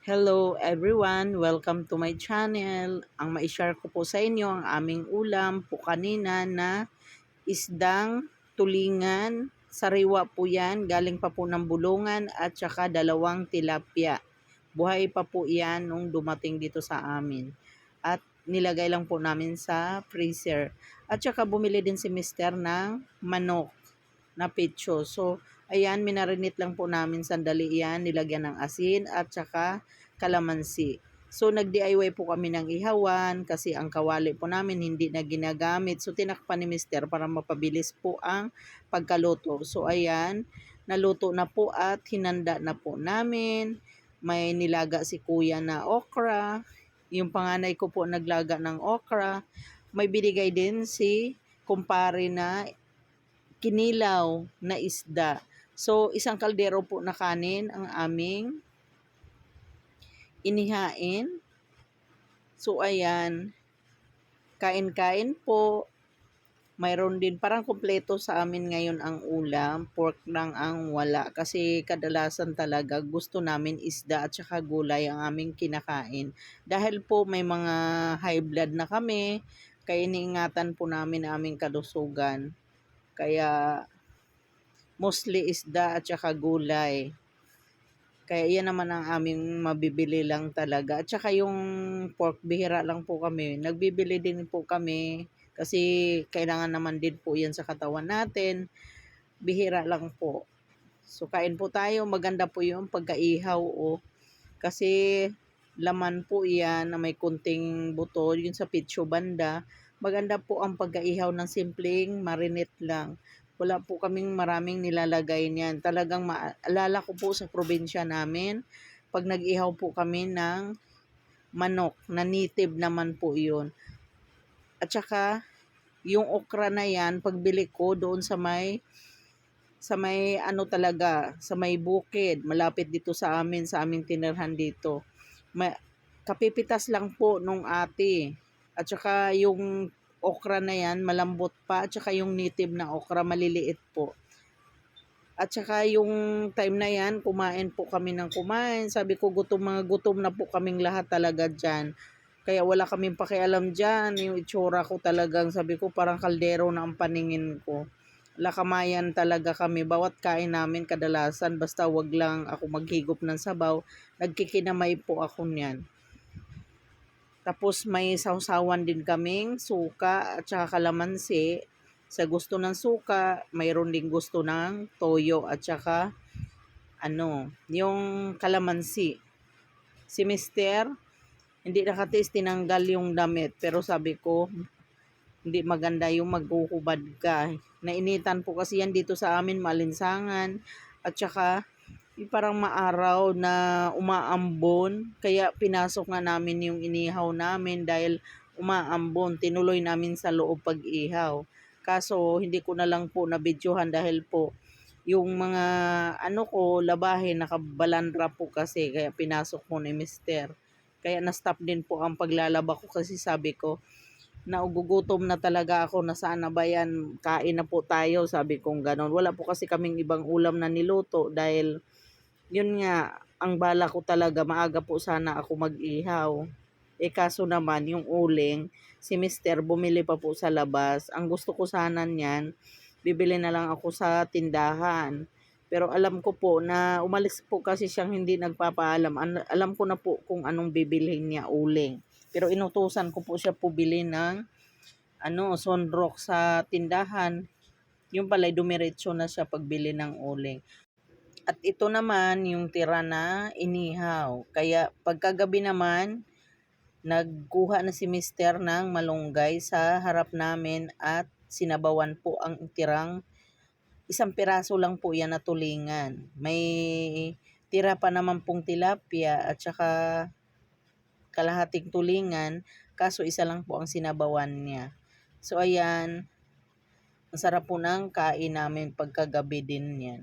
Hello everyone, welcome to my channel. Ang ma-share ko po sa inyo ang aming ulam po kanina na isdang tulingan. Sariwa po yan, galing pa po ng bulungan at saka dalawang tilapia. Buhay pa po yan nung dumating dito sa amin. At nilagay lang po namin sa freezer. At saka bumili din si mister ng manok na pitso. So, ayan, minarinit lang po namin sandali yan, nilagyan ng asin at saka kalamansi. So, nag-DIY po kami ng ihawan kasi ang kawali po namin hindi na ginagamit. So, tinakpan ni mister para mapabilis po ang pagkaluto. So, ayan, naluto na po at hinanda na po namin. May nilaga si kuya na okra. Yung panganay ko po naglaga ng okra. May binigay din si kumpare na kinilaw na isda. So, isang kaldero po na kanin ang aming inihain. So, ayan. Kain-kain po. Mayroon din, parang kumpleto sa amin ngayon ang ulam. Pork lang ang wala. Kasi kadalasan talaga gusto namin isda at saka gulay ang aming kinakain. Dahil po may mga high blood na kami, kaya iniingatan po namin aming kalusugan. Kaya mostly isda at saka gulay. Kaya yan naman ang aming mabibili lang talaga. At saka yung pork bihira lang po kami. Nagbibili din po kami kasi kailangan naman din po yan sa katawan natin. Bihira lang po. So kain po tayo. Maganda po yung pagkaihaw o kasi laman po yan na may kunting buto. Yun sa pitso banda. Maganda po ang pagkaihaw ng simpleng marinate lang. Wala po kaming maraming nilalagay niyan. Talagang maalala ko po sa probinsya namin, pag nag-ihaw po kami ng manok, na native naman po yun. At saka, yung okra na yan, pagbili ko doon sa may sa may ano talaga, sa may bukid, malapit dito sa amin, sa aming tinirhan dito. May, kapipitas lang po nung ate. At saka yung okra na yan, malambot pa. At saka yung native na okra, maliliit po. At saka yung time na yan, kumain po kami ng kumain. Sabi ko, gutom, mga gutom na po kaming lahat talaga dyan. Kaya wala kaming pakialam dyan. Yung itsura ko talagang, sabi ko, parang kaldero na ang paningin ko. Lakamayan talaga kami. Bawat kain namin kadalasan, basta wag lang ako maghigop ng sabaw. Nagkikinamay po ako niyan. Tapos may sausawan din kaming suka at saka kalamansi. Sa gusto ng suka, mayroon din gusto ng toyo at saka ano, yung kalamansi. Si Mister, hindi nakatiis tinanggal yung damit. Pero sabi ko, hindi maganda yung magkukubad ka. Nainitan po kasi yan dito sa amin, malinsangan. At saka, parang maaraw na umaambon. Kaya pinasok nga namin yung inihaw namin dahil umaambon. Tinuloy namin sa loob pag-ihaw. Kaso hindi ko na lang po nabidyohan dahil po yung mga ano ko labahin nakabalandra po kasi kaya pinasok mo ni mister. Kaya na-stop din po ang paglalaba ko kasi sabi ko naugugutom na talaga ako na sana ba yan kain na po tayo sabi kong ganon. Wala po kasi kaming ibang ulam na niluto dahil yun nga, ang bala ko talaga, maaga po sana ako mag-ihaw. Eh kaso naman, yung uling, si mister bumili pa po sa labas. Ang gusto ko sana niyan, bibili na lang ako sa tindahan. Pero alam ko po na umalis po kasi siyang hindi nagpapaalam. Alam ko na po kung anong bibilhin niya uling. Pero inutusan ko po siya po bili ng ano, sunrock sa tindahan. Yung pala, dumiretso na siya pagbili ng uling. At ito naman yung tira na inihaw. Kaya pagkagabi naman, nagkuha na si mister ng malunggay sa harap namin at sinabawan po ang tirang isang piraso lang po yan na tulingan. May tira pa naman pong tilapia at saka kalahating tulingan, kaso isa lang po ang sinabawan niya. So ayan, ang sarap po ng kain namin pagkagabi din yan.